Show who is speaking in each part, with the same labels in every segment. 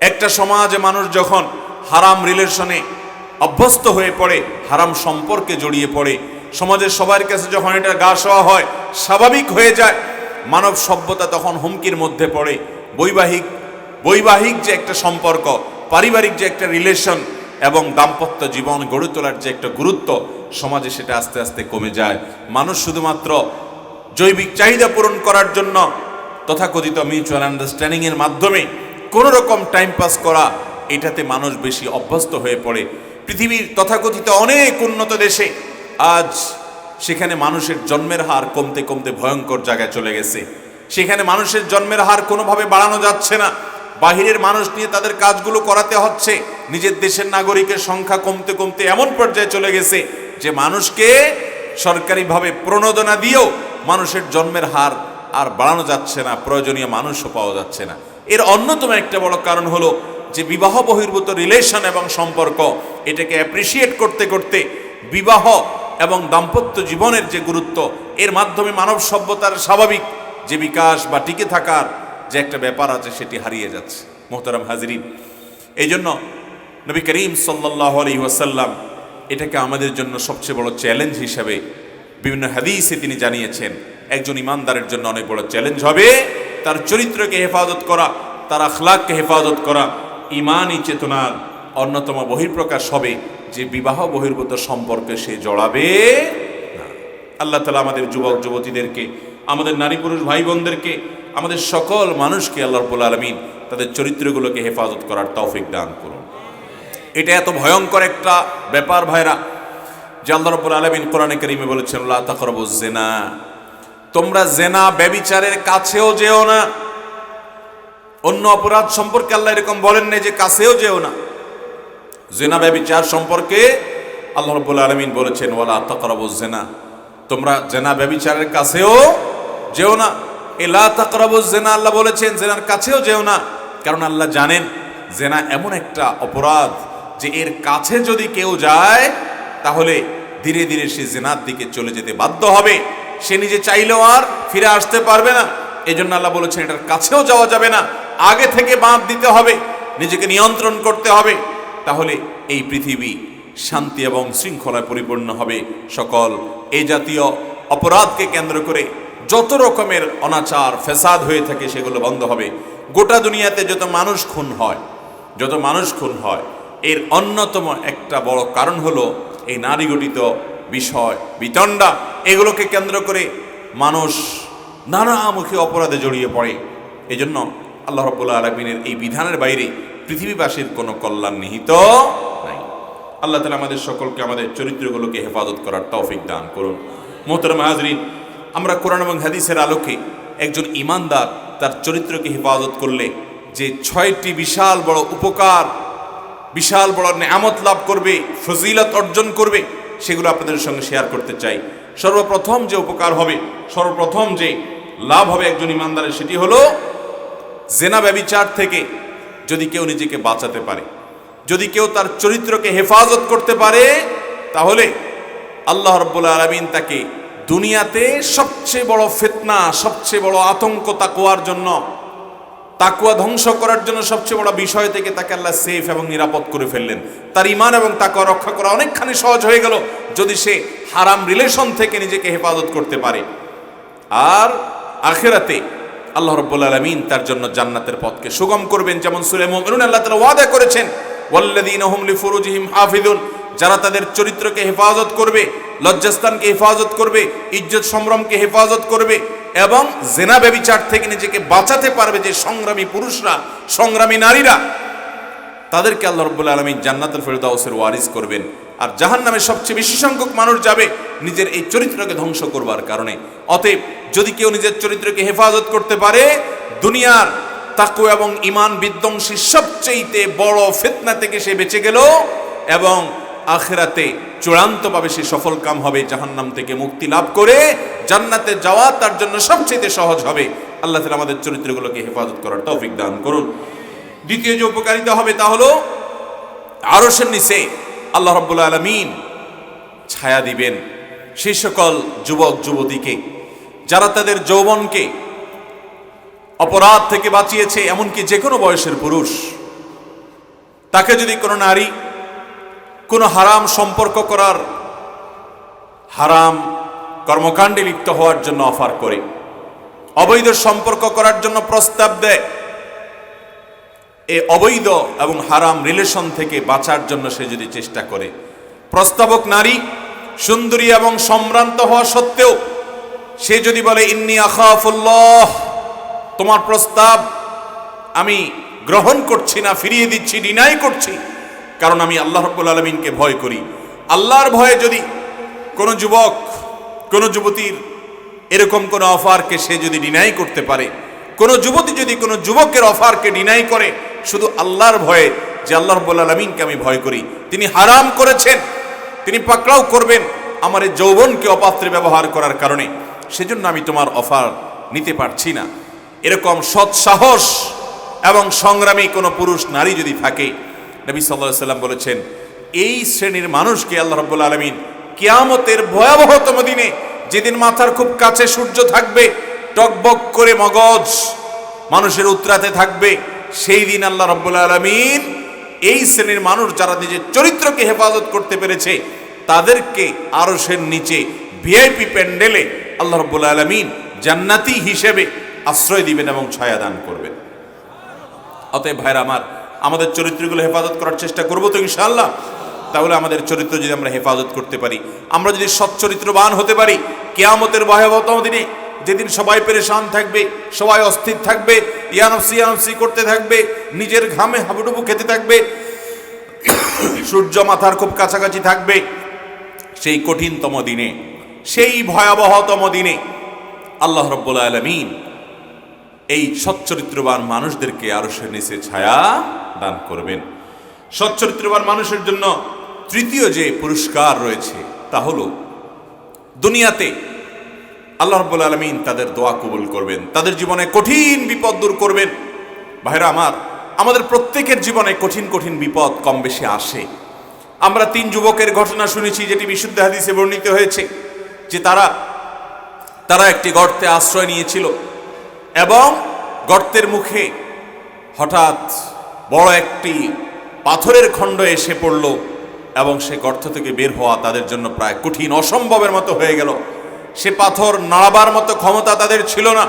Speaker 1: একটা সমাজে মানুষ যখন হারাম রিলেশনে অভ্যস্ত হয়ে পড়ে, হারাম সম্পর্কে জড়িয়ে পড়ে, সমাজের সবার কাছে যখন এটা গা শোয়া হয়, স্বাভাবিক হয়ে যায়, মানব সভ্যতা তখন হুমকির মধ্যে পড়ে। বৈবাহিক বৈবাহিক যে একটা সম্পর্ক, পারিবারিক যে একটা রিলেশন এবং দাম্পত্য জীবন গড়ে তোলার যে একটা গুরুত্ব, সমাজে সেটা আস্তে আস্তে কমে যায়। মানুষ শুধুমাত্র জৈবিক চাহিদা পূরণ করার জন্য তথাকথিত মিউচুয়াল আন্ডারস্ট্যান্ডিং এর মাধ্যমে কোনো রকম টাইম পাস করা, এটাতে মানুষ বেশি অভ্যস্ত হয়ে পড়ে। পৃথিবীর তথাকথিত অনেক উন্নত দেশে আজ সেখানে মানুষের জন্মের হার কমতে কমতে ভয়ঙ্কর জায়গায় চলে গেছে। সেখানে মানুষের জন্মের হার কোনোভাবে বাড়ানো যাচ্ছে না। বাহিরের মানুষ নিয়ে তাদের কাজগুলো করাতে হচ্ছে। নিজের দেশের নাগরিকের সংখ্যা কমতে কমতে এমন পর্যায়ে চলে গেছে যে মানুষকে সরকারিভাবে প্রণোদনা দিয়েও মানুষের জন্মের হার আর বাড়ানো যাচ্ছে না, প্রয়োজনীয় মানুষও পাওয়া যাচ্ছে না। এর অন্যতম একটা বড় কারণ হলো যে বিবাহ বহির্ভূত রিলেশন এবং সম্পর্ক, এটাকে অ্যাপ্রিসিয়েট করতে করতে বিবাহ এবং দাম্পত্য জীবনের যে গুরুত্ব, এর মাধ্যমে মানব সভ্যতার স্বাভাবিক যে বিকাশ বা টিকে থাকার যে একটা ব্যাপার আছে, সেটি হারিয়ে যাচ্ছে। মোহতারাম হাজরিন এই জন্য নবী করিম সাল্লাহ আলী ওয়াসাল্লাম এটাকে আমাদের জন্য সবচেয়ে বড় চ্যালেঞ্জ হিসাবে বিভিন্ন হাদিসে তিনি জানিয়েছেন, একজন ইমানদারের জন্য অনেক বড় চ্যালেঞ্জ হবে তার চরিত্রকে হেফাজত করা, তার আখলাককে হেফাজত করা ইমানই চেতনার অন্যতম বহির্প্রকাশ হবে যে বিবাহ বহির্ভূত সম্পর্কে সে জড়াবে না। আল্লাহ তালা আমাদের যুবক, যুবতীদেরকে, আমাদের নারী পুরুষ ভাই বোনদেরকে আমাদের সকল মানুষকে আল্লাহ রব্বুল আলমিন তাদের চরিত্রগুলোকে হেফাজত করার তৌফিক দান করুন। এটা এত ভয়ঙ্কর একটা ব্যাপার ভাইরা, যে আল্লাহ রব্বুল আলমিন কোরআনে করিমে বলেছেন আল্লাহ তাকরব জেনা। তোমরা জেনা, ব্যবিচারের কাছেও যেও না। অন্য অপরাধ সম্পর্কে আল্লাহ এরকম বলেন না যে কাছেও যেও না। জেনা, ব্যবিচার সম্পর্কে আল্লাহ রব্বুল আলমিন বলেছেন, ওয়ালা তাকরব জেনা। তোমরা জেনা, ব্যবিচারের কাছেও যেও না। এলা তাকরব জেনা আল্লাহ বলেছেন, জেনার কাছেও যেও না। কারণ আল্লাহ জানেন, জেনা এমন একটা অপরাধ যে এর কাছে যদি কেউ যায়, তাহলে ধীরে ধীরে সে জেনার দিকে চলে যেতে বাধ্য হবে। সে নিজে চাইলেও আর ফিরে আসতে পারবে না। এই জন্য আল্লাহ বলেছেন, এটার কাছেও যাওয়া যাবে না। আগে থেকে বাঁধ দিতে হবে, নিজেকে নিয়ন্ত্রণ করতে হবে। তাহলে এই পৃথিবী শান্তি এবং শৃঙ্খলায় পরিপূর্ণ হবে। সকল এই জাতীয় অপরাধকে কেন্দ্র করে যত রকমের অনাচার ফেসাদ হয়ে থাকে, সেগুলো বন্ধ হবে। গোটা দুনিয়াতে যত মানুষ খুন হয়, যত মানুষ খুন হয়, এর অন্যতম একটা বড় কারণ হলো এই নারী গঠিত বিষয়, বিতণ্ডা, এগুলোকে কেন্দ্র করে মানুষ নানামুখী অপরাধে জড়িয়ে পড়ে। এই জন্য আল্লাহ রব্বুল্লা আলমিনের এই বিধানের বাইরে পৃথিবীবাসীর কোনো কল্যাণ নিহিত নাই। আল্লাহ তালা আমাদের সকলকে আমাদের চরিত্রগুলোকে হেফাজত করার তৌফিক দান করুন। মোহতরম হাজরিন, আমরা কোরআন এবং হাদিসের আলোকে একজন ইমানদার তার চরিত্রকে হেফাজত করলে যে ছয়টি বিশাল বড় উপকার, বিশাল বড় নেয়ামত লাভ করবে, ফজিলত অর্জন করবে সেগুলো আপনাদের সঙ্গে শেয়ার করতে চাই। সর্বপ্রথম যে উপকার হবে, সর্বপ্রথম যে লাভ হবে একজন ইমানদারের, সেটি হলো জেনা ব্যবিচার থেকে যদি কেউ নিজেকে বাঁচাতে পারে, যদি কেউ তার চরিত্রকে হেফাজত করতে পারে, তাহলে আল্লাহ রব্বুল আলমিন তাকে দুনিয়াতে সবচেয়ে বড় ফেতনা, সবচেয়ে বড় আতঙ্ক তাকুয়ার জন্য তাকুয়া ধ্বংস করার জন্য সবচেয়ে বড় বিষয় থেকে তাকে আল্লাহ সেফ এবং নিরাপদ করে ফেললেন। তার ইমান এবং তাকুয়া রক্ষা করা অনেকখানি সহজ হয়ে গেল, যদি সে হারাম রিলেশন থেকে নিজেকে হেফাজত করতে পারে। আর আখেরাতে আল্লাহ রব্বুল আলমিন তার জন্য জান্নাতের পথকে সুগম করবেন, যেমন সুলে মোমিনুন আল্লাহ তালা ওয়াদা করেছেন ওয়াল্লাদিন হুমলি ফুরুজিহিম হাফিদুন যারা তাদের চরিত্রকে হেফাজত করবে লজ্জাস্তানকে হেফাজত করবে, ইজ্জত সম্ভ্রমকে হেফাজত করবে এবং জেনা ব্যবিচার থেকে নিজেকে বাঁচাতে পারবে যে সংগ্রামী পুরুষরা, সংগ্রামী নারীরা, তাদেরকে আল্লাহ রব্বুল আলমিন জান্নাতুল ফেরদাউসের ওয়ারিস করবেন। আর জাহান নামে সবচেয়ে বেশি সংখ্যক মানুষ যাবে নিজের এই চরিত্রকে ধ্বংস করবার কারণে। অতএব যদি কেউ নিজের চরিত্রকে হেফাজত করতে পারে, দুনিয়ার তাকু এবং ইমান বিধ্বংসী সবচেয়েতে বড় ফেতনা থেকে সে বেঁচে গেল এবং আখেরাতে চূড়ান্তভাবে সে সফল কাম হবে, জাহান্নাম থেকে মুক্তি লাভ করে জান্নাতে যাওয়া তার জন্য সবচেয়ে সহজ হবে। আল্লাহ তালা আমাদের চরিত্রগুলোকে হেফাজত করার তৌফিক দান করুন। দ্বিতীয় যে উপকারিতা হবে তা হলো আরসের নিচে আল্লাহ রব্বুল আলমিন ছায়া দিবেন সেই সকল যুবক, যুবতীকে, যারা তাদের যৌবনকে অপরাধ থেকে বাঁচিয়েছে, এমনকি যে কোনো বয়সের পুরুষ, তাকে যদি কোনো নারী কোনো হারাম সম্পর্ক করার হারাম কর্মকাণ্ডে লিপ্ত হওয়ার জন্য অফার করে। অবৈধ সম্পর্ক করার জন্য প্রস্তাব দেয়। এ অবৈধ এবং হারাম রিলেশন থেকে বাঁচার জন্য সে যদি চেষ্টা করে। প্রস্তাবক নারী, সুন্দরী এবং সম্ভ্রান্ত হওয়া সত্ত্বেও সে যদি বলে, ইন্নি আখাফুল্লাহ, তোমার প্রস্তাব আমি গ্রহণ করছি না, ফিরিয়ে দিচ্ছি ডিনাই করছি। কারণ আমি আল্লাহ রব্বুল আলমিনকে ভয় করি। আল্লাহর ভয়ে যদি কোনো যুবক, কোনো যুবতীর এরকম কোনো অফারকে সে যদি ডিনাই করতে পারে, কোনো যুবতী যদি কোনো যুবকের অফারকে ডিনাই করে, শুধু আল্লাহর ভয়ে যে আল্লাহ রব্বুল আলমিনকে আমি ভয় করি। তিনি হারাম করেছেন, তিনি পাকড়াও করবেন আমার এই যৌবনকে অপাত্রে ব্যবহার করার কারণে। সেজন্য আমি তোমার অফার নিতে পারছি না। এরকম সৎসাহস এবং সংগ্রামী কোনো পুরুষ, নারী যদি থাকে নবী সাল্লাহ সাল্লাম বলেছেন, এই শ্রেণির মানুষকে আল্লাহ রব্বুল আলমিন কিয়ামতের ভয়াবহতম দিনে যেদিন মাথার খুব কাছে সূর্য থাকবে, টকবক করে মগজ মানুষের উত্রাতে থাকবে, সেই দিন আল্লাহ রব্বুল আলমিন এই শ্রেণির মানুষ যারা নিজের চরিত্রকে হেফাজত করতে পেরেছে, তাদেরকে আরশের নিচে ভিআইপি প্যান্ডেলে আল্লাহ রব্বুল আলমিন জান্নাতি হিসেবে আশ্রয় দিবেন এবং ছায়া দান করবেন। অতএব ভাইরা আমার আমাদের চরিত্রগুলো হেফাজত করার চেষ্টা করব তো ইনশাআল্লাহ। তাহলে আমাদের চরিত্র যদি আমরা হেফাজত করতে পারি, আমরা যদি সৎ চরিত্রবান হতে পারি, কেয়ামতের ভয়াবহতম দিনে যেদিন সবাই পেরেশান থাকবে, সবাই অস্থির থাকবে, ইয়ানফসি ইয়ানফসি করতে থাকবে, নিজের ঘামে হাবুডুবু খেতে থাকবে, সূর্য মাথার খুব কাছাকাছি থাকবে, সেই কঠিনতম দিনে, সেই ভয়াবহতম দিনে আল্লাহ রব্বুল আলমিন এই সচ্চরিত্রবান মানুষদেরকে আরও সে নিচে ছায়া দান করবেন। সচ্চরিত্রবান মানুষের জন্য তৃতীয় যে পুরস্কার রয়েছে, তা হল দুনিয়াতে আল্লাহ রব্বুল আলমিন তাদের দোয়া কবুল করবেন, তাদের জীবনে কঠিন বিপদ দূর করবেন। ভাইরা আমার, আমাদের প্রত্যেকের জীবনে কঠিন কঠিন বিপদ কম বেশি আসে। আমরা তিন যুবকের ঘটনা শুনেছি, যেটি বিশুদ্ধ হাদিসে বর্ণিত হয়েছে, যে তারা তারা একটি গর্তে আশ্রয় নিয়েছিল। এবং গর্তের মুখে হঠাৎ বড় একটি পাথরের খণ্ড এসে পড়ল এবং সে গর্ত থেকে বের হওয়া তাদের জন্য প্রায় কঠিন অসম্ভবের মতো হয়ে গেল। সে পাথর নাড়াবার মতো ক্ষমতা তাদের ছিল না।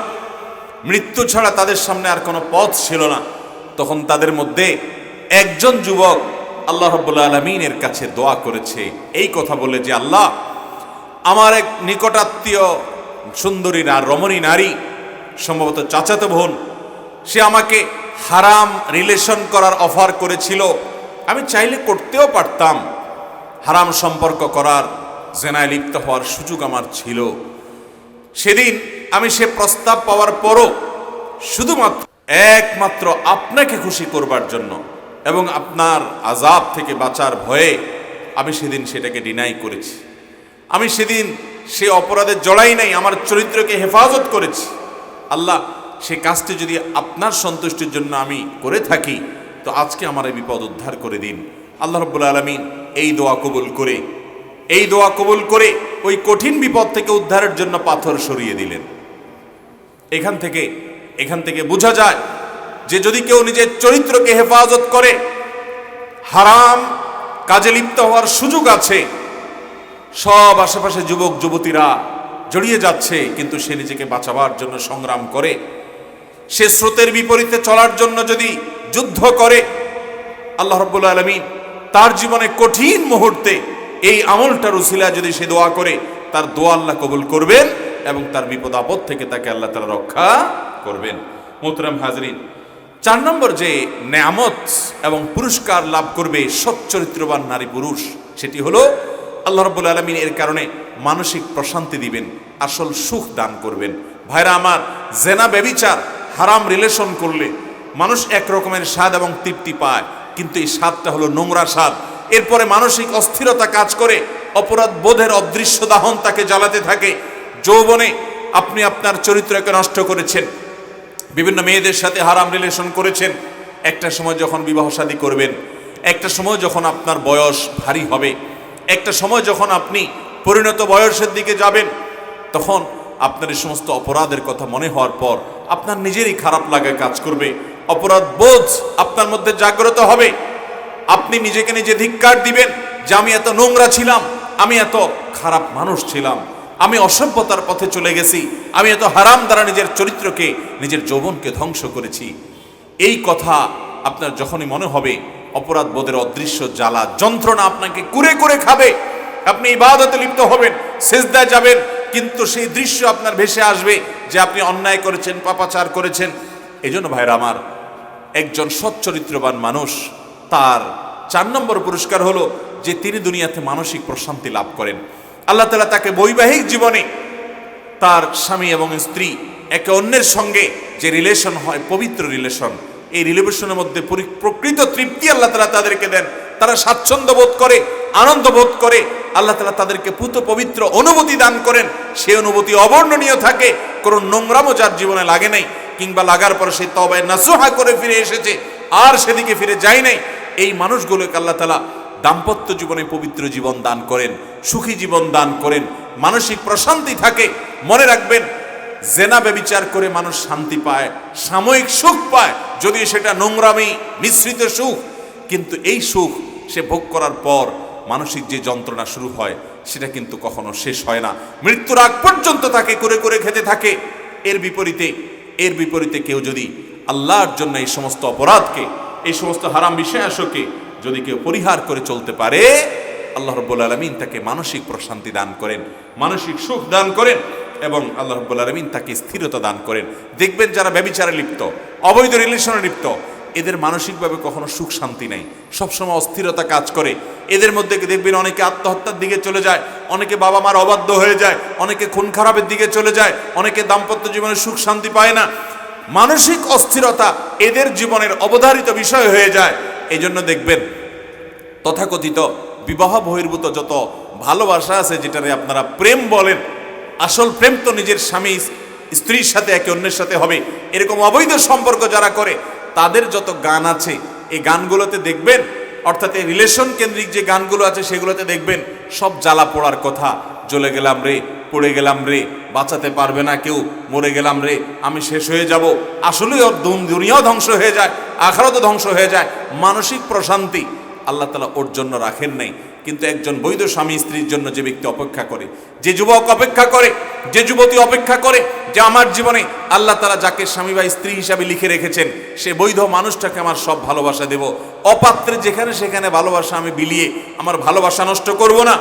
Speaker 1: মৃত্যু ছাড়া তাদের সামনে আর কোনো পথ ছিল না। তখন তাদের মধ্যে একজন যুবক আল্লাহ রব্বুল্লা আলমিনের কাছে দোয়া করেছে। এই কথা বলে যে, আল্লাহ, আমার এক নিকটাত্মীয় সুন্দরী না রমণী নারী সম্ভবত চাচাতো বোন, সে আমাকে হারাম রিলেশন করার অফার করেছিল। আমি চাইলে করতেও পারতাম। হারাম সম্পর্ক করার জেনায় লিপ্ত হওয়ার সুযোগ আমার ছিল। সেদিন আমি সে প্রস্তাব পাওয়ার পরও শুধুমাত্র একমাত্র আপনাকে খুশি করবার জন্য এবং আপনার আজাব থেকে বাঁচার ভয়ে আমি সেদিন সেটাকে ডিনাই করেছি। আমি সেদিন সে অপরাধে জড়াই নাই, আমার চরিত্রকে হেফাজত করেছি। আল্লাহ, সে কাজটি যদি আপনার সন্তুষ্টির জন্য আমি করে থাকি, তো আজকে আমার এই বিপদ উদ্ধার করে দিন। আল্লাহ রব্বুল আলমিন এই দোয়া কবুল করে, এই দোয়া কবুল করে ওই কঠিন বিপদ থেকে উদ্ধারের জন্য পাথর সরিয়ে দিলেন। এখান থেকে এখান থেকে বোঝা যায় যে যদি কেউ নিজের চরিত্রকে হেফাজত করে, হারাম কাজে লিপ্ত হওয়ার সুযোগ আছে, সব আশেপাশে যুবক, যুবতীরা জড়িয়ে যাচ্ছে, কিন্তু সে নিজেকে বাঁচাবার জন্য সংগ্রাম করে। সে স্রোতের বিপরীতে চলার জন্য যদি যুদ্ধ করে, আল্লাহ রব্বুল আলমিন তার জীবনে কঠিন মুহূর্তে এই আমলটার উসিলা যদি সে দোয়া করে, তার দোয়া আল্লাহ কবুল করবেন এবং তার বিপদ আপদ থেকে তাকে আল্লাহ তালা রক্ষা করবেন। মোহতরাম হাজরিন, চার নম্বর যে নেয়ামত এবং পুরস্কার লাভ করবে সচ্চরিত্রবান নারী পুরুষ সেটি হলো আল্লাহ রব্বুল আলমিন এর কারণে মানসিক প্রশান্তি দিবেন, আসল সুখ দান করবেন। ভাইরা আমার, জেনা বেবিচার হারাম রিলেশন করলে মানুষ এক রকমের স্বাদ এবং তৃপ্তি পায়। কিন্তু এই স্বাদটা হলো নোংরা স্বাদ। এরপরে মানসিক অস্থিরতা কাজ করে, অপরাধ বোধের অদৃশ্য দাহন তাকে জ্বালাতে থাকে। যৌবনে আপনি আপনার চরিত্রকে নষ্ট করেছেন, বিভিন্ন মেয়েদের সাথে হারাম রিলেশন করেছেন। একটা সময় যখন বিবাহ শাদী করবেন, একটা সময় যখন আপনার বয়স ভারী হবে, একটা সময় যখন আপনি পরিণত বয়সের দিকে যাবেন, তখন আপনার এই সমস্ত অপরাধের কথা মনে হওয়ার পর আপনার নিজেরই খারাপ লাগা কাজ করবে। অপরাধ বোধ আপনার মধ্যে জাগ্রত হবে। আপনি নিজেকে নিজে ধিক্কার দিবেন যে আমি এত নোংরা ছিলাম, আমি এত খারাপ মানুষ ছিলাম, আমি অসভ্যতার পথে চলে গেছি, আমি এত হারাম দ্বারা নিজের চরিত্রকে, নিজের যৌবনকে ধ্বংস করেছি। এই কথা আপনার যখনই মনে হবে, অপরাধ বোধের অদৃশ্য জ্বালা যন্ত্রণা আপনাকে কুরে করে খাবে। আপনি ইবাদতে লিপ্ত হবেন, সেজদায় যাবেন, কিন্তু সেই দৃশ্য আপনার ভেসে আসবে যে আপনি অন্যায় করেছেন, পাপাচার করেছেন। এই জন্য ভাইরা আমার, একজন সচ্চরিত্রবান মানুষ, তার চার নম্বর পুরস্কার হলো যে তিনি দুনিয়াতে মানসিক প্রশান্তি লাভ করেন। আল্লাহ তালা তাকে বৈবাহিক জীবনে তার স্বামী এবং স্ত্রী একে অন্যের সঙ্গে যে রিলেশন হয়, পবিত্র রিলেশন এই রিলেশনের মধ্যে প্রকৃত তৃপ্তি আল্লাহ তালা তাদেরকে দেন। তারা স্বাচ্ছন্দ্য বোধ করে, আনন্দ বোধ করে আল্লাহ তালা তাদেরকে পুত পবিত্র অনুভূতি দান করেন। সে অনুভূতি অবর্ণনীয় থাকে, কোনো নোংরামও যার জীবনে লাগে নাই, কিংবা লাগার পর সে তবায় নাসুহা করে ফিরে এসেছে, আর সেদিকে ফিরে যায় নাই। এই মানুষগুলোকে আল্লাহ তালা দাম্পত্য জীবনে পবিত্র জীবন দান করেন, সুখী জীবন দান করেন, মানসিক প্রশান্তি থাকে। মনে রাখবেন, জেনা ব্যবিচার করে মানুষ শান্তি পায়, সাময়িক সুখ পায়, যদি সেটা নোংরামি, মিশ্রিত সুখ, কিন্তু এই সুখ সে ভোগ করার পর মানসিক যে যন্ত্রণা শুরু হয়, সেটা কিন্তু কখনো শেষ হয় না। মৃত্যুর আগ পর্যন্ত তাকে করে করে খেতে থাকে। এর বিপরীতে এর বিপরীতে কেউ যদি আল্লাহর জন্য এই সমস্ত অপরাধকে, এই সমস্ত হারাম বিষয়াসকে যদি কেউ পরিহার করে চলতে পারে, আল্লাহ রব্বুল আলমিন তাকে মানসিক প্রশান্তি দান করেন, মানসিক সুখ দান করেন এবং আল্লাহ রব্বুল আলমিন তাকে স্থিরতা দান করেন। দেখবেন যারা ব্যবিচারে লিপ্ত, অবৈধ রিলেশনে লিপ্ত এদের মানসিকভাবে কখনো সুখ শান্তি নেই। সবসময় অস্থিরতা কাজ করে। এদের মধ্যে দেখবেন অনেকে আত্মহত্যার দিকে চলে যায়, অনেকে বাবা মার অবাধ্য হয়ে যায়, অনেকে খুন খারাপের দিকে চলে যায়, অনেকে দাম্পত্য জীবনে সুখ শান্তি পায় না। মানসিক অস্থিরতা এদের জীবনের অবধারিত বিষয় হয়ে যায়। এই জন্য দেখবেন, তথাকথিত বিবাহ বহির্ভূত যত ভালোবাসা আছে যেটারে আপনারা প্রেম বলেন, আসল প্রেম তো নিজের স্বামী, স্ত্রীর সাথে একে অন্যের সাথে হবে। এরকম অবৈধ সম্পর্ক যারা করে তাদের যত গান আছে, এই গানগুলোতে দেখবেন, অর্থাৎ এই রিলেশন কেন্দ্রিক যে গানগুলো আছে, সেগুলোতে দেখবেন, সব জ্বালা পোড়ার কথা। জ্বলে গেলাম রে, পড়ে গেলাম রে, বাঁচাতে পারবে না কেউ, মরে গেলাম রে, আমি শেষ হয়ে যাব। দুন- দুনিয়াও ধ্বংস হয়ে যায় আখারও তো ধ্বংস হয়ে যায়। মানসিক প্রশান্তি আল্লাহ তালা ওর জন্য রাখেন নাই। কিন্তু একজন বৈধ স্বামী স্ত্রীর জন্য যে ব্যক্তি অপেক্ষা করে, যে যুবক অপেক্ষা করে, যে যুবতী অপেক্ষা করে, যে আমার জীবনে আল্লাহ তালা যাকে স্বামী বা স্ত্রী হিসাবে লিখে রেখেছেন, সে বৈধ মানুষটাকে আমার সব ভালোবাসা দেব। অপাত্রে যেখানে সেখানে ভালোবাসা আমি বিলিয়ে আমার ভালোবাসা নষ্ট করব না,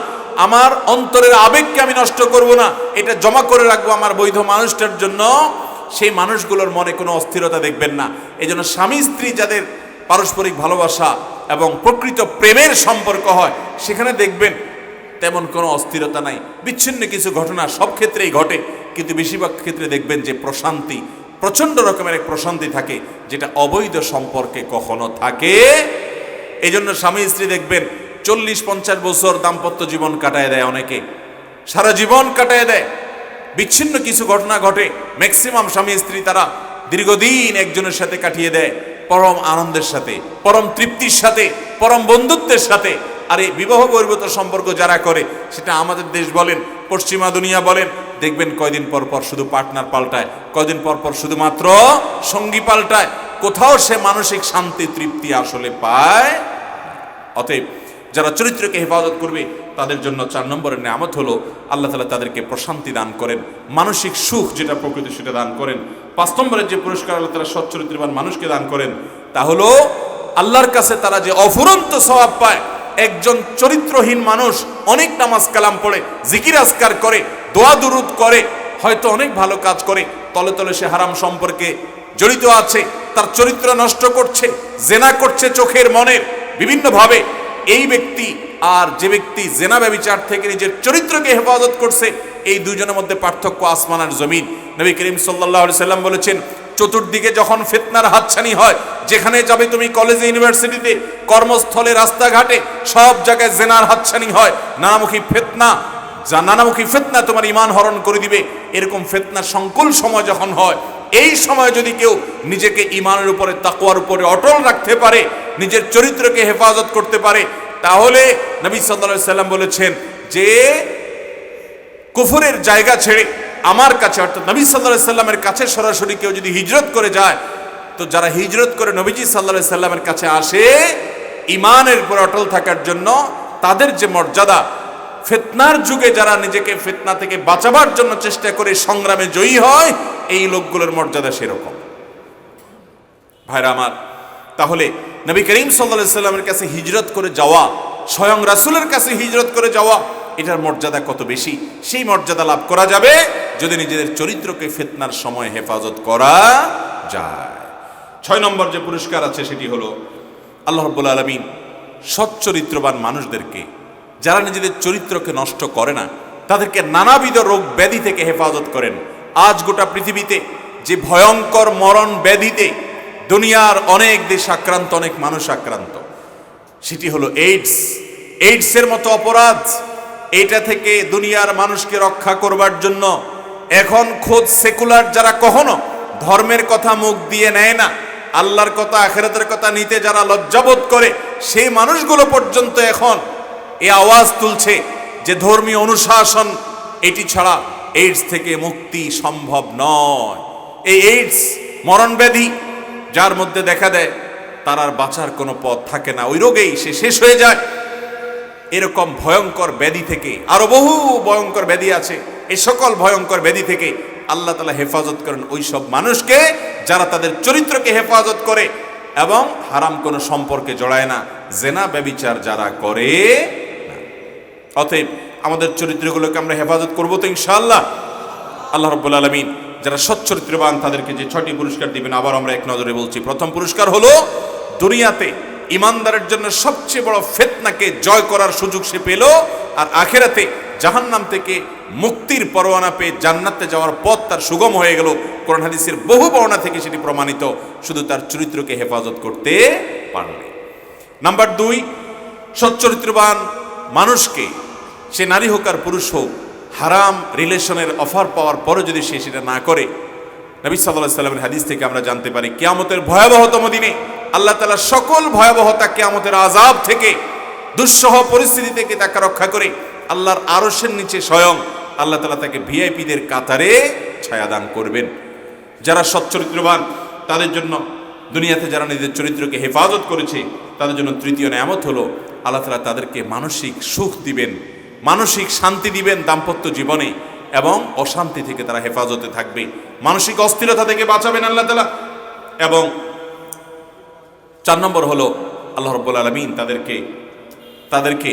Speaker 1: আমার অন্তরের আবেগকে আমি নষ্ট করব না, এটা জমা করে রাখব আমার বৈধ মানুষটার জন্য। সেই মানুষগুলোর মনে কোনো অস্থিরতা দেখবেন না। এই জন্য স্বামী স্ত্রী যাদের পারস্পরিক ভালোবাসা এবং প্রকৃত প্রেমের সম্পর্ক হয়, সেখানে দেখবেন তেমন কোনো অস্থিরতা নাই। বিচ্ছিন্ন কিছু ঘটনা সব ক্ষেত্রেই ঘটে, কিন্তু বেশিরভাগ ক্ষেত্রে দেখবেন যে প্রশান্তি, প্রচণ্ড রকমের এক প্রশান্তি থাকে, যেটা অবৈধ সম্পর্কে কখনো থাকে। এই জন্য স্বামী স্ত্রী দেখবেন চল্লিশ, পঞ্চাশ বছর দাম্পত্য জীবন কাটায় দেয় অনেকে। সারা জীবন কাটায় দেয়। বিচ্ছিন্ন কিছু ঘটনা ঘটে ম্যাক্সিমাম স্বামী স্ত্রী তারা দীর্ঘদিন একজনের সাথে কাটিয়ে দেয়। পরম আনন্দের সাথে, পরম তৃপ্তির সাথে, পরম বন্ধুত্বের সাথে। আর এই বিবাহ বহির্ভূত সম্পর্ক যারা করে, সেটা আমাদের দেশ বলেন, পশ্চিমা দুনিয়া বলেন, দেখবেন কয়দিন পর পর শুধু পার্টনার পাল্টায়, কয়দিন পর পর শুধুমাত্র সঙ্গী পাল্টায়। কোথাও সে মানসিক শান্তি, তৃপ্তি আসলে পায় অতএব যারা চরিত্রকে হেফাজত করবে, তাদের জন্য চার নম্বরের নামত হলো, আল্লাহ তালা তাদেরকে প্রশান্তি দান করেন, মানসিক সুখ যেটা প্রকৃতি সেটা দান করেন। পাঁচ নম্বরের যে পুরস্কার আল্লাহ তালা সচ্চরিত্রবান মানুষকে দান করেন, তা হলো, আল্লাহর কাছে তারা যে অফুরন্ত স্বভাব পায়, একজন চরিত্রহীন মানুষ অনেক নামাজ কালাম পড়ে, জিকির আসকার করে, দোয়া দুরুদ করে, হয়তো অনেক ভালো কাজ করে, তলে তলে সে হারাম সম্পর্কে জড়িত আছে, তার চরিত্র নষ্ট করছে, জেনা করছে চোখের মনের, বিভিন্নভাবে এই ব্যক্তি আর যে ব্যক্তি জেনা ব্যবিচার থেকে নিজের চরিত্রকে হেফাজত করছে, এই দুজনের মধ্যে পার্থক্য আসমান আর জমিন। নবী করিম সাল্লাহ সাল্লাম বলেছেন, চতুর্দিকে যখন ফেতনার হাতছানি হয়, যেখানে যাবে তুমি কলেজে ইউনিভার্সিটিতে কর্মস্থলে, রাস্তাঘাটে, সব জায়গায় জেনার হাতছানি হয়। নানামুখী ফেতনা, যা নানামুখী ফেতনা তোমার ইমান হরণ করে দিবে। এরকম ফেতনা সংকুল সময় যখন হয় এই সময় যদি কেউ নিজেকে ইমানের উপরে তাকুয়ার উপরে অটল রাখতে পারে, নিজের চরিত্রকে হেফাজত করতে পারে, তাহলে নবী সাল্লাল্লাহু সাল্লাম বলেছেন যে কুফরের জায়গা ছেড়ে আমার কাছে, অর্থাৎ নবী সাল্লাহ সাল্লামের কাছে সরাসরি কেউ যদি হিজরত করে যায়, তো যারা হিজরত করে নবীজি সাল্লাহ সাল্লামের কাছে আসে ইমানের উপর অটল থাকার জন্য তাদের যে মর্যাদা, ফেতনার যুগে যারা নিজেকে ফেতনা থেকে বাঁচাবার জন্য চেষ্টা করে সংগ্রামে জয়ী হয় এই লোকগুলোর মর্যাদা সেরকম। ভাইরা আমার, তাহলে নবী করিম সাল্লা সাল্লামের কাছে হিজরত করে যাওয়া, স্বয়ং রাসুলের কাছে হিজরত করে যাওয়া, এটার মর্যাদা কত বেশি? সেই মর্যাদা লাভ করা যাবে যদি নিজেদের চরিত্রকে ফেতনার সময় হেফাজত করা যায়। ছয় নম্বর যে পুরস্কার আছে সেটি হলো, আল্লাহ রব্বুল আলমিন সচ্চরিত্রবান মানুষদেরকে, যারা নিজেদের চরিত্রকে নষ্ট করে না, তাদেরকে নানাবিধ রোগ ব্যাধি থেকে হেফাজত করেন। আজ গোটা পৃথিবীতে যে ভয়ঙ্কর মরণ ব্যাধিতে দুনিয়ার অনেক দেশ আক্রান্ত, অনেক মানুষ আক্রান্ত, সেটি হলো এইডস এইডসের মতো অপরাধ এটা থেকে দুনিয়ার মানুষকে রক্ষা করবার জন্য এখন খোদ সেকুলার যারা কখনো ধর্মের কথা মুখ দিয়ে নেয় না, আল্লাহর কথা, আখেরাতের কথা নিতে যারা লজ্জাবোধ করে, সেই মানুষগুলো পর্যন্ত এখন এ আওয়াজ তুলছে যে ধর্মীয় অনুশাসন এটি ছাড়া এইডস থেকে মুক্তি সম্ভব নয়। এই এইডস মরণ ব্যাধি যার মধ্যে দেখা দেয়, তার আর বাঁচার কোনো পথ থাকে না। ওই রোগেই সে শেষ হয়ে যায়। এরকম ভয়ঙ্কর ব্যাধি থেকে, আরও বহু ভয়ঙ্কর ব্যাধি আছে এই সকল ভয়ঙ্কর ব্যাধি থেকে আল্লাহ তালা হেফাজত করেন ওই সব মানুষকে, যারা তাদের চরিত্রকে হেফাজত করে এবং হারাম কোনো সম্পর্কে জড়ায় না। জেনা, ব্যবিচার যারা করে। অতএব আমাদের চরিত্রগুলোকে আমরা হেফাজত করব তো ইনশাআল্লাহ। আল্লাহ রব্বুল আলমিন যারা সচ্চরিত্রবান তাদেরকে যে ছয়টি পুরস্কার দিবেন, আবার আমরা এক নজরে বলছি। প্রথম পুরস্কার হলো, দুনিয়াতে ইমানদারের জন্য সবচেয়ে বড় ফেতনাকে জয় করার সুযোগ সে পেল, আর আখেরাতে জাহান্নাম থেকে মুক্তির পরোয়ানা পেয়ে জান্নাতে যাওয়ার পথ তার সুগম হয়ে গেল। কোরআন হাদিসের বহু বর্ণনা থেকে সেটি প্রমাণিত, শুধু তার চরিত্রকে হেফাজত করতে পারলে। নাম্বার দুই সচ্চরিত্রবান মানুষকে সে নারী হোক আর পুরুষ হোক, হারাম রিলেশনের অফার পাওয়ার পরে যদি সে সেটা না করে, নবী সাল্লাহ সাল্লামের হাদিস থেকে আমরা জানতে পারি, কেয়ামতের ভয়াবহতম দিনে আল্লাহ তালা সকল ভয়াবহতা কেয়ামতের আজাব থেকে, দুঃসহ পরিস্থিতি থেকে তাকে রক্ষা করে আল্লাহর আরসের নিচে স্বয়ং আল্লাহ তালা তাকে ভিআইপিদের কাতারে ছায়াদান করবেন। যারা সচ্চরিত্রবান তাদের জন্য দুনিয়াতে যারা নিজের চরিত্রকে হেফাজত করেছে, তাদের জন্য তৃতীয় নিয়ামত হলো আল্লাহ তালা তাদেরকে মানসিক সুখ দিবেন। মানসিক শান্তি দিবেন দাম্পত্য জীবনে এবং অশান্তি থেকে তারা হেফাজতে থাকবে। মানসিক অস্থিরতা থেকে বাঁচাবেন আল্লাহ তালা এবং চার নম্বর হলো আল্লাহ রব্বুল আলমিন তাদেরকে তাদেরকে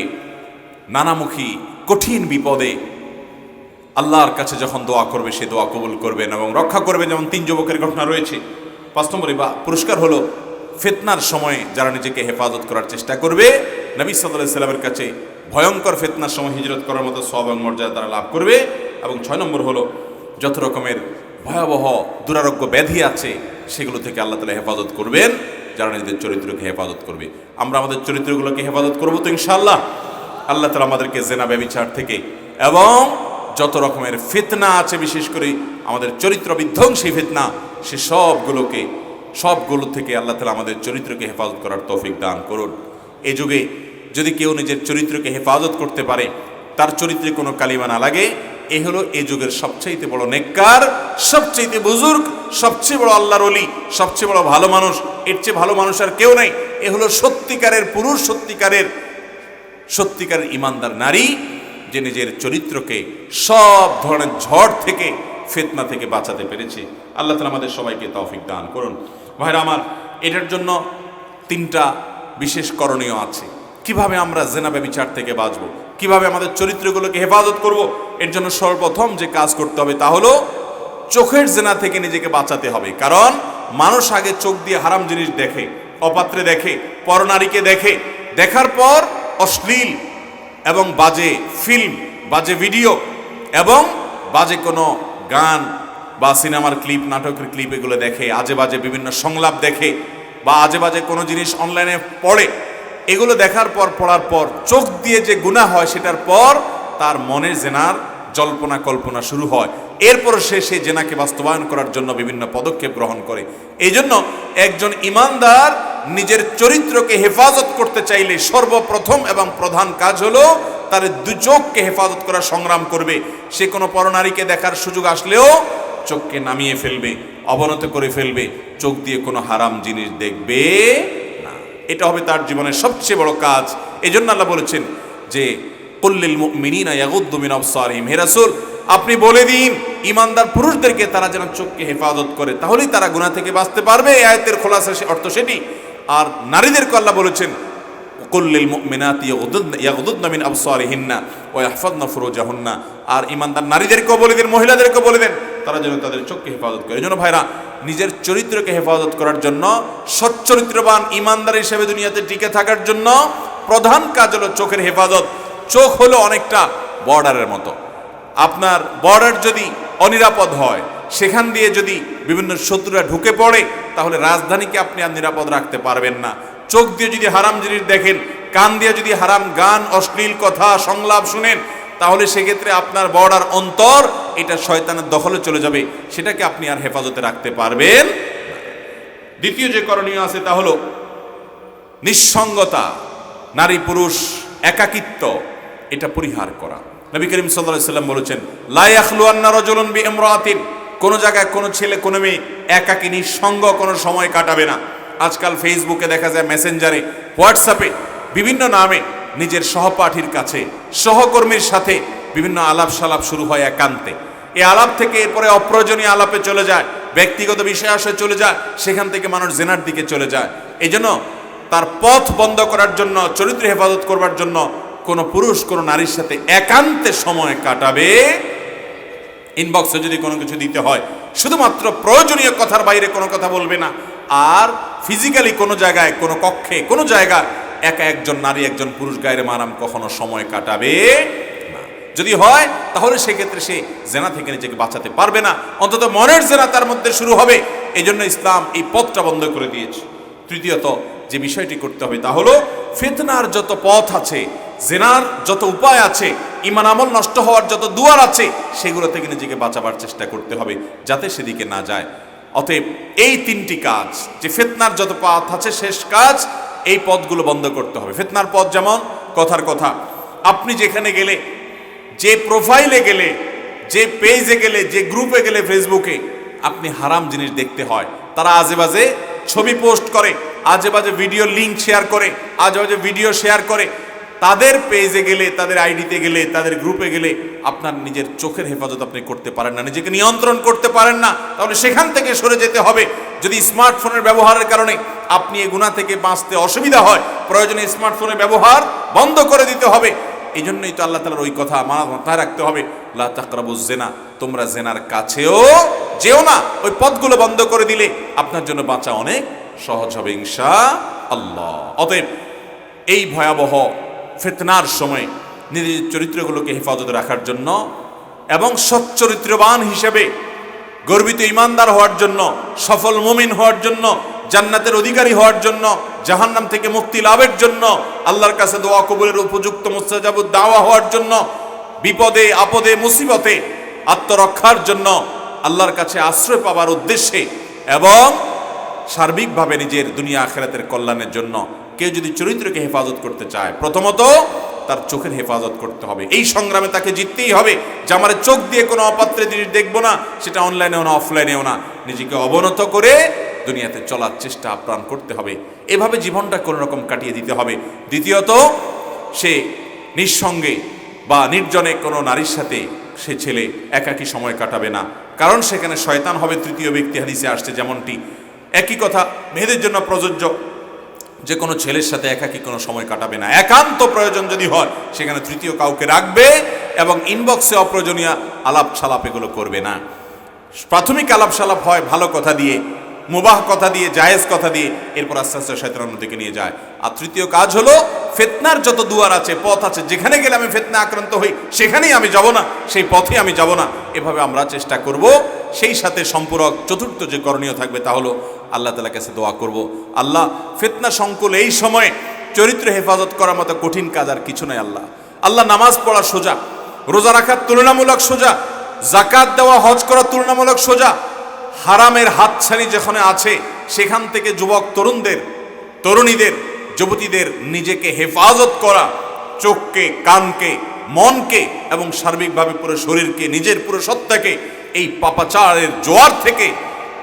Speaker 1: নানামুখী কঠিন বিপদে আল্লাহর কাছে যখন দোয়া করবে, সে দোয়া কবুল করবেন এবং রক্ষা করবেন। যেমন তিন যুবকের ঘটনা রয়েছে। পাঁচ নম্বরে বা পুরস্কার হলো ফেতনার সময়ে যারা নিজেকে হেফাজত করার চেষ্টা করবে, নবী সাল্লাহ সাল্লামের কাছে ভয়ঙ্কর ফেতনার সময় হিজরত করার মতো সব এবং মর্যাদা তারা লাভ করবে। এবং ছয় নম্বর হলো, যত রকমের ভয়াবহ, দুরারোগ্য ব্যাধি আছে, সেগুলো থেকে আল্লাহ তালা হেফাজত করবেন, যারা নিজেদের চরিত্রকে হেফাজত করবে। আমরা আমাদের চরিত্রগুলোকে হেফাজত করব তো ইনশাআল্লাহ। আল্লাহ তালা আমাদেরকে জেনা ব্যবিচার থেকে এবং যত রকমের ফিতনা আছে, বিশেষ করে আমাদের চরিত্র বিধ্বংসী ফিতনা, সে সবগুলোকে সবগুলো থেকে আল্লাহ তালা আমাদের চরিত্রকে হেফাজত করার তৌফিক দান করুন। এই যুগে যদি কেউ নিজের চরিত্রকে হেফাজত করতে পারে, তার চরিত্রে কোনো কালিমা না লাগে। এ হলো এ যুগের সবচাইতে বড় নেককার, সবচাইতে বুজুর্গ, সবচেয়ে বড় আল্লাহর অলি সবচেয়ে বড় ভালো মানুষ। এর চেয়ে ভালো মানুষ আর কেউ নেই। এ হলো সত্যিকারের পুরুষ, সত্যিকারের সত্যিকারের ইমানদার নারী, যে নিজের চরিত্রকে সব ধরনের ঝড় থেকে, ফেতনা থেকে বাঁচাতে পেরেছে। আল্লাহ তালা আমাদের সবাইকে তৌফিক দান করুন। ভাইরা আমার, এটার জন্য তিনটা বিশেষ করণীয় আছে। কীভাবে আমরা জেনাবে বিচার থেকে বাঁচবো? কীভাবে আমাদের চরিত্রগুলোকে হেফাজত করব? এর জন্য সর্বপ্রথম যে কাজ করতে হবে তা হলো চোখের জেনা থেকে নিজেকে বাঁচাতে হবে। কারণ মানুষ আগে চোখ দিয়ে হারাম জিনিস দেখে, অপাত্রে দেখে, পরনারীকে দেখে, দেখার পর অশ্লীল এবং বাজে ফিল্ম বাজে ভিডিও এবং বাজে কোনো গান বা সিনেমার ক্লিপ, নাটকের ক্লিপ এগুলো দেখে আজে বাজে বিভিন্ন সংলাপ দেখে, বা আজে বাজে কোনো জিনিস অনলাইনে পড়ে, এগুলো দেখার পর, পড়ার পর, চোখ দিয়ে যে গুণা হয় সেটার পর তার মনের জেনার জল্পনা কল্পনা শুরু হয়। এরপর সে সেই জেনাকে বাস্তবায়ন করার জন্য বিভিন্ন পদক্ষেপ গ্রহণ করে। এই জন্য একজন ইমানদার নিজের চরিত্রকে হেফাজত করতে চাইলে সর্বপ্রথম এবং প্রধান কাজ হলো তার দু চোখকে হেফাজত করার সংগ্রাম করবে। সে কোনো পরনারীকে দেখার সুযোগ আসলেও চোখকে নামিয়ে ফেলবে, অবনত করে ফেলবে, চোখ দিয়ে কোনো হারাম জিনিস দেখবে না। এটা হবে তার জীবনের সবচেয়ে বড় কাজ। এই জন্য আল্লাহ বলেছেন যে কল্লিল মিনিনা ইয়াগুদ্দু মিন আবসারিহিম। হে রাসূল, আপনি বলে দিন ইমানদার পুরুষদেরকে তারা যেন চোখকে হেফাজত করে, তাহলেই তারা গুনাহ থেকে বাঁচতে পারবে। আয়াতের খোলাসা অর্থ সেটি। আর নারীদেরকে আল্লাহ বলেছেন কুল্লিল মুমিনাতি ইয়াগুদুদনা মিন আবসারিহিন্না ওয়া ইয়াহফাজনা ফুরুজাহুন্না। আর ইমানদার নারীদেরকেও বলে দেন, মহিলাদেরকেও বলে দেন তারা যেন তাদের চোখকে হেফাজত করে। এই ভাইরা, নিজের চরিত্রকে হেফাজত করার জন্য, সচ্চরিত্রবান ইমানদার হিসেবে দুনিয়াতে টিকে থাকার জন্য প্রধান কাজ হলো চোখের হেফাজত। চোখ হলো অনেকটা বর্ডারের মতো। আপনার বর্ডার যদি অনিরাপদ হয়, সেখান দিয়ে যদি বিভিন্ন শত্রুরা ঢুকে পড়ে, তাহলে রাজধানীকে আপনি আর নিরাপদ রাখতে পারবেন না। চোখ দিয়ে যদি হারাম জিনিস দেখেন, কান দিয়ে যদি হারাম গান, অশ্লীল কথা, সংলাপ শুনেন তাহলে সেক্ষেত্রে আপনার বর্ডার অন্তর এটা শয়তানের দখলে চলে যাবে। সেটাকে আপনি আর হেফাজতে রাখতে পারবেন দ্বিতীয় যে করণীয় আছে তা হলো নিঃসঙ্গতা, নারী পুরুষ একাকিত্ব, এটা পরিহার করা। নবী করিম সাল্লাম বলেছেন, লা ইয়াখলুয়ান্না রাজুলুন বিইমরাতিন। কোন জায়গায় কোনো ছেলে, কোনো মেয়ে একাকী, নিঃসঙ্গ কোনো সময় কাটাবে না। আজকাল ফেসবুকে দেখা যায় মেসেঞ্জারে হোয়াটসঅ্যাপে বিভিন্ন নামে নিজের সহপাঠীর কাছে, সহকর্মীর সাথে বিভিন্ন আলাপ সালাপ শুরু হয় একান্তে। এই আলাপ থেকে এরপরে অপ্রয়োজনীয় আলাপে চলে যায়, ব্যক্তিগত বিষয় আসে চলে যায়, সেখান থেকে মানুষ জেনার দিকে চলে যায়। এই জন্য তার পথ বন্ধ করার জন্য, চরিত্র হেফাজত করবার জন্য কোন পুরুষ, কোন নারীর সাথে একান্তে সময় কাটাবে। ইনবক্সে যদি কোনো কিছু দিতে হয়, শুধুমাত্র প্রয়োজনীয় কথার বাইরে কোনো কথা বলবে না। আর ফিজিক্যালি কোনো জায়গায়, কোনো কক্ষে, কোনো জায়গায় একা একজন নারী, একজন পুরুষ গায়ের মারাম কখনো সময় কাটাবে যদি হয়, তাহলে সেক্ষেত্রে সে জেনা থেকে নিজেকে বাঁচাতে পারবে না। অন্তত মনের জেনা তার মধ্যে শুরু হবে। এই জন্য ইসলাম এই পথটা বন্ধ করে দিয়েছে। তৃতীয়ত, যে বিষয়টি করতে হবে তা হলো, ফেতনার যত পথ আছে, জেনার যত উপায় আছে ইমান আমল নষ্ট হওয়ার যত দুয়ার আছে, সেগুলো থেকে নিজেকে বাঁচাবার চেষ্টা করতে হবে, যাতে সেদিকে না যায়। অতএব এই তিনটি কাজ, যে ফেতনার যত পথ আছে, শেষ কাজ এই পথগুলো বন্ধ করতে হবে। ফেতনার পথ যেমন, কথার কথা। আপনি যেখানে গেলে, যে প্রোফাইলে গেলে, যে পেজে গেলে, যে গ্রুপে গেলে ফেসবুকে আপনি হারাম জিনিস দেখতে হয়। তারা আজেবাজে ছবি পোস্ট করে, আজেবাজে ভিডিও লিঙ্ক শেয়ার করে, আজেবাজে ভিডিও শেয়ার করে তাদের পেজে গেলে, তাদের আইডিতে গেলে, তাদের গ্রুপে গেলে আপনার নিজের চোখের হেফাজত আপনি করতে পারেন না, নিজেকে নিয়ন্ত্রণ করতে পারেন না। তাহলে সেখান থেকে সরে যেতে হবে। যদি স্মার্টফোনের ব্যবহারের কারণে আপনি এ গুণা থেকে বাঁচতে অসুবিধা হয়, প্রয়োজনে স্মার্টফোনের ব্যবহার বন্ধ করে দিতে হবে। এই জন্যই তো আল্লাহ তালার ওই কথা মাথায় রাখতে হবে। লা জেনা তোমরা জেনার কাছেও যেও না। ওই পথগুলো বন্ধ করে দিলে আপনার জন্য বাঁচা অনেক সহজ হবে, ইনশা আল্লাহ। অতএব এই ভয়াবহ ফেতনার সময় নিজের চরিত্রগুলোকে হেফাজতে রাখার জন্য এবং সচ্চরিত্রবান হিসেবে গর্বিত ইমানদার হওয়ার জন্য, সফল মুমিন হওয়ার জন্য, জান্নাতের অধিকারী হওয়ার জন্য, জাহান্নাম থেকে মুক্তি লাভের জন্য, আল্লাহর কাছে দোয়া কবুলের উপযুক্ত মুস্তাজাবুদ দাওয়া হওয়ার জন্য, বিপদে, আপদে, মুসিবতে আত্মরক্ষার জন্য আল্লাহর কাছে আশ্রয় পাওয়ার উদ্দেশ্যে এবং সার্বিকভাবে নিজের দুনিয়া আখেরাতের কল্যাণের জন্য কেউ যদি চরিত্রকে হেফাজত করতে চায়, প্রথমত তার চোখের হেফাজত করতে হবে। এই সংগ্রামে তাকে জিততেই হবে। যে আমার চোখ দিয়ে কোনো অপাত্রে জিনিস দেখব না, সেটা অনলাইনেও না, অফলাইনেও না। নিজেকে অবনত করে দুনিয়াতে চলার চেষ্টা আপ্রাণ করতে হবে। এভাবে জীবনটা কোনো রকম কাটিয়ে দিতে হবে। দ্বিতীয়ত, সে নিঃসঙ্গে বা নির্জনে কোনো নারীর সাথে সে ছেলে একাকী সময় কাটাবে না। কারণ সেখানে শয়তান হবে, তৃতীয় ব্যক্তি হাদিসে আসছে যেমনটি। একই কথা, মেয়েদের জন্য প্রযোজ্য যে কোনো ছেলের সাথে একাকী কোনো সময় কাটাবে না। একান্ত প্রয়োজন যদি হয়, সেখানে তৃতীয় কাউকে রাখবে এবং ইনবক্সে অপ্রয়োজনীয় আলাপ সালাপ এগুলো করবে না। প্রাথমিক আলাপ সালাপ হয় ভালো কথা দিয়ে, মুবাহ কথা দিয়ে, জায়েজ কথা দিয়ে, এরপর আস্তে আস্তে শয়তান অন্যদিকে নিয়ে যায়। আর তৃতীয় কাজ হলো, ফেতনার যত দুয়ার আছে, পথ আছে, যেখানে গেলে আমি ফেতনা আক্রান্ত হই, সেখানেই আমি যাব না, সেই পথে আমি যাব না। এভাবে আমরা চেষ্টা করব। সেই সাথে সম্পূরক চতুর্থ যে করণীয় থাকবে তা হলো আল্লাহ তালার কাছে দোয়া করব। আল্লাহ, ফেতনা সংকুল এই সময়ে চরিত্র হেফাজত করার মতো কঠিন কাজ আর কিছু নয় আল্লাহ। আল্লাহ নামাজ পড়া সোজা, রোজা রাখার তুলনামূলক সোজা জাকাত দেওয়া, হজ করা তুলনামূলক সোজা, হারামের হাতছানি যেখানে আছে, সেখান থেকে যুবক তরুণদের, তরুণীদের, যুবতীদের নিজেকে হেফাজত করা, চোখকে, কানকে, মনকে এবং সার্বিকভাবে পুরো শরীরকে, নিজের পুরো সত্তাকে এই পাপাচারের জোয়ার থেকে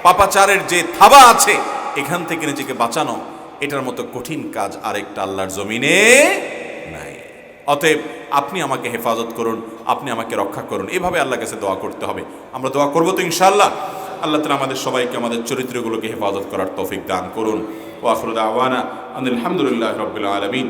Speaker 1: পাপাচারের যে থাবা আছে, এখান থেকে নিজেকে বাঁচানো, এটার মতো কঠিন কাজ আরেকটা আল্লাহর জমিনে নাই। অতএব আপনি আমাকে হেফাজত করুন, আপনি আমাকে রক্ষা করুন। এভাবে আল্লাহর কাছে দোয়া করতে হবে। আমরা দোয়া করব তো ইনশাআল্লাহ। আল্লাহ তালা আমাদের সবাইকে, আমাদের চরিত্রগুলোকে হেফাজত করার তৌফিক দান করুন। ওয়াফরুদ আওয়ানা আলহামদুলিল্লাহ রবিল আলমিন।